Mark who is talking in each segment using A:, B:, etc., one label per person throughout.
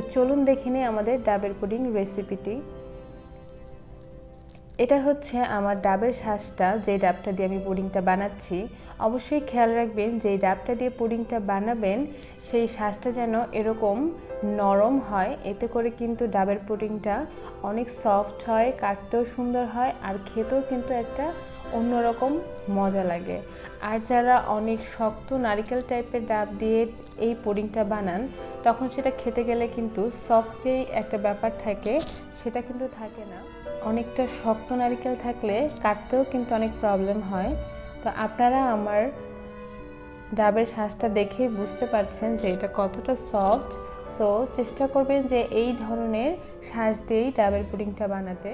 A: তো চলুন দেখে নিই আমাদের ডাবের পুডিং রেসিপিটি এটা হচ্ছে আমার ডাবের শ্বাসটা যে ডাবটা দিয়ে আমি পুডিংটা বানাচ্ছি। অবশ্যই খেয়াল রাখবেন, যে ডাবটা দিয়ে পুডিংটা বানাবেন, সেই শ্বাসটা যেন এরকম নরম হয়। এতে করে কিন্তু ডাবের পুডিংটা অনেক সফট হয়, কাটতেও সুন্দর হয়, আর খেতেও কিন্তু একটা অন্যরকম মজা লাগে। আর যারা অনেক শক্ত নারিকেল টাইপের ডাব দিয়ে এই পুডিংটা বানান, তখন সেটা খেতে গেলে কিন্তু সফট যেই একটা ব্যাপার থাকে, সেটা কিন্তু থাকে না। অনেকটা শক্ত নারিকেল থাকলে কাটতেও কিন্তু অনেক প্রবলেম হয়। তো আপনারা আমার ডাবের শ্বাসটা দেখে বুঝতে পারছেন যে এটা কতটা সফট সো চেষ্টা করবেন যে এই ধরনের শ্বাস দিয়েই ডাবের পুডিংটা বানাতে।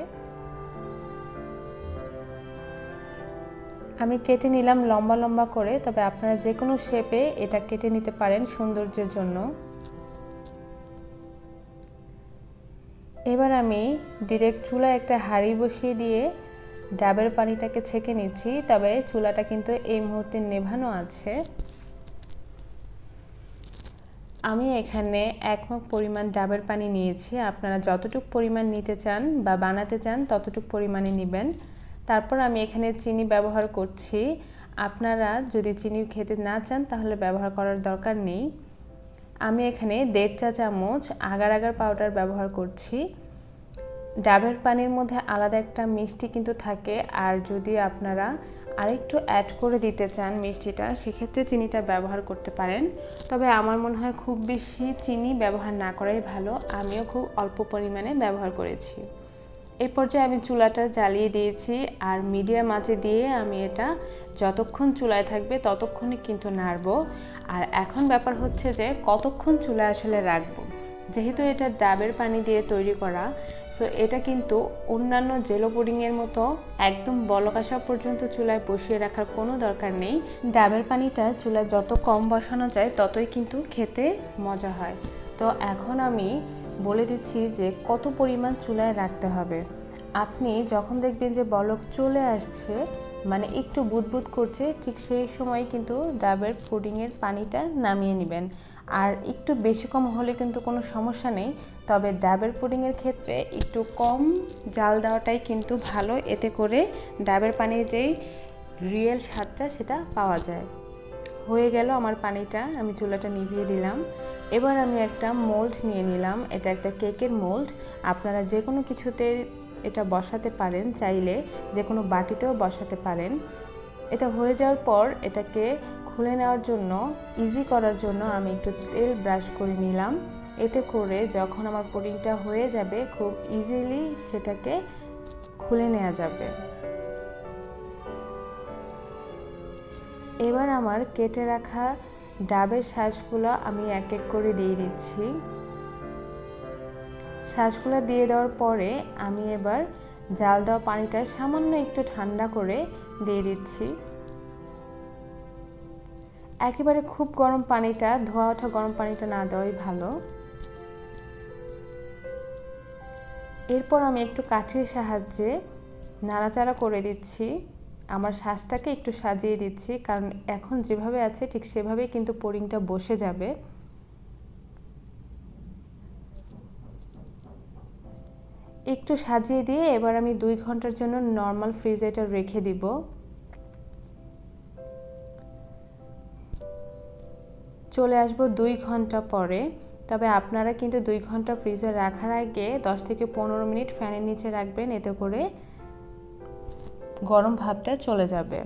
A: আমি কেটে নিলাম লম্বা লম্বা করে, তবে আপনারা যে কোনো শেপে এটা কেটে নিতে পারেন সৌন্দর্যের জন্য। এবার আমি ডিরেক্ট চুলায় একটা হাঁড়ি বসিয়ে দিয়ে ডাবের পানিটাকে ছেঁকে নিচ্ছি, তবে চুলাটা কিন্তু এই মুহূর্তে নেভানো আছে। আমি এখানে এক মগ পরিমাণ ডাবের পানি নিয়েছি, আপনারা যতটুক পরিমাণ নিতে চান বা বানাতে চান ততটুকু পরিমাণে নেবেন। তারপর আমি এখানে চিনি ব্যবহার করছি। আপনারা যদি চিনি খেতে না চান, তাহলে ব্যবহার করার দরকার নেই। আমি এখানে দেড় চা চামচ আগার আগার পাউডার ব্যবহার করছি। ডাবের পানির মধ্যে আলাদা একটা মিষ্টি কিন্তু থাকে। আর যদি আপনারা আরেকটু অ্যাড করে দিতে চান মিষ্টিটা, সেক্ষেত্রে চিনিটা ব্যবহার করতে পারেন। তবে আমার মনে হয় খুব বেশি চিনি ব্যবহার না করাই ভালো। আমিও খুব অল্প পরিমাণে ব্যবহার করেছি। এই পর্যায়ে আমি চুলাটা জ্বালিয়ে দিয়েছি আর মিডিয়াম আঁচে দিয়ে আমি এটা যতক্ষণ চুলায় থাকবে ততক্ষণই কিন্তু নাড়বো। আর এখন ব্যাপার হচ্ছে যে কতক্ষণ চুলায় আসলে রাখব? যেহেতু এটা ডাবের পানি দিয়ে তৈরি করা সো এটা কিন্তু অন্যান্য জেলো পুডিংয়ের মতো একদম বলক আসা পর্যন্ত চুলায় বসিয়ে রাখার কোনো দরকার নেই। ডাবের পানিটা চুলায় যত কম বসানো যায় ততই কিন্তু খেতে মজা হয়। তো এখন আমি বলে দিচ্ছি যে কত পরিমাণ চুলায় রাখতে হবে। আপনি যখন দেখবেন যে বলক চলে আসছে মানে একটু বুদবুদ করছে, ঠিক সেই সময় কিন্তু ডাবের পুডিংয়ের পানিটা নামিয়ে নেবেন। আর একটু বেশি কম হলে কিন্তু কোনো সমস্যা নেই, তবে ডাবের পুডিংয়ের ক্ষেত্রে একটু কম জাল দেওয়াটাই কিন্তু ভালো, এতে করে ডাবের পানির যেই রিয়েল স্বাদটা সেটা পাওয়া যায়। হয়ে গেল আমার পানিটা, আমি চুলাটা নিভিয়ে দিলাম। এবার আমি একটা মোল্ড নিয়ে নিলাম। এটা একটা কেকের মোল্ড আপনারা যে কোনো কিছুতে এটা বসাতে পারেন, চাইলে যে কোনো বাটিতেও বসাতে পারেন। এটা হয়ে যাওয়ার পর এটাকে খুলে নেওয়ার জন্য ইজি করার জন্য আমি একটু তেল ব্রাশ করে নিলাম। এতে করে যখন আমার পুডিংটা হয়ে যাবে, খুব ইজিলি সেটাকে খুলে নেওয়া যাবে। এবার আমার কেটে রাখা ডাবের শ্বাসগুলো আমি এক এক করে দিয়ে দিচ্ছি। শ্বাসগুলো দিয়ে দেওয়ার পরে আমি এবার জাল দেওয়া পানিটা সামান্য একটু ঠান্ডা করে দিয়ে দিচ্ছি। একেবারে খুব গরম পানিটা, ধোয়া ওঠা গরম পানিটা না দেওয়াই ভালো। এরপর আমি একটু কাঠের সাহায্যে নাড়াচাড়া করে দিচ্ছি। আমার শ্বাসটাকে একটু সাজিয়ে দিচ্ছি, কারণ এখন যেভাবে আছে ঠিক সেভাবেই কিন্তু পোরিংটা বসে যাবে। একটু সাজিয়ে দিয়ে এবার আমি দুই ঘণ্টার জন্য নর্মাল ফ্রিজে এটা রেখে দিব। চলে আসব দুই ঘণ্টা পরে। তবে আপনারা কিন্তু দুই ঘণ্টা ফ্রিজে রাখার আগে দশ থেকে পনেরো মিনিট ফ্যানের নিচে রাখবেন এতে করে। গরম ভাবটা চলে যাবে।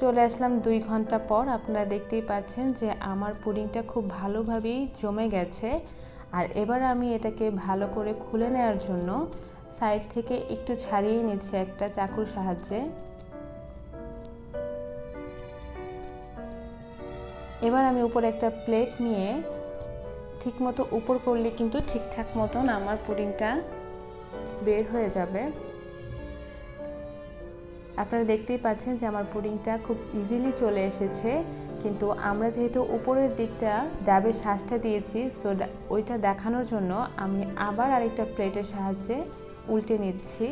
A: চলে আসলাম দুই ঘণ্টা পর আপনারা দেখতেই পাচ্ছেন যে আমার পুডিংটা খুব ভালোভাবেই জমে গেছে। আর এবার আমি এটাকে ভালো করে খুলে নেওয়ার জন্য সাইড থেকে একটু ছাড়িয়ে নিচ্ছি একটা চাকুর সাহায্যে। এবার আমি উপরে একটা প্লেট নিয়ে ঠিকমতো উপর করলে কিন্তু ঠিকঠাক মতন আমার পুডিংটা বের হয়ে যাবে। আপনারা দেখতেই পাচ্ছেন যে আমার পুডিংটা খুব ইজিলি চলে এসেছে। কিন্তু আমরা যেহেতু উপরের দিকটা ডাবের শ্বাসটা দিয়েছি সো ওইটা দেখানোর জন্য আমি আবার আরেকটা প্লেটের সাহায্যে উল্টে নিচ্ছি।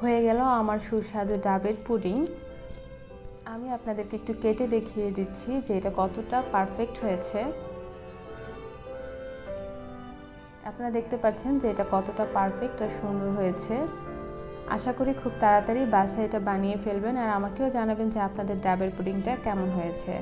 A: হয়ে গেল আমার সুস্বাদু ডাবের পুডিং। আমি আপনাদেরকে একটু কেটে দেখিয়ে দিচ্ছি যে এটা কতটা পারফেক্ট হয়েছে। আপনারা দেখতে পাচ্ছেন যে এটা কতটা পারফেক্ট আর সুন্দর হয়েছে। আশা করি খুব তাড়াতাড়ি বাসায় এটা বানিয়ে ফেলবেন আর আমাকেও জানাবেন যে আপনাদের ডাবের পুডিংটা কেমন হয়েছে।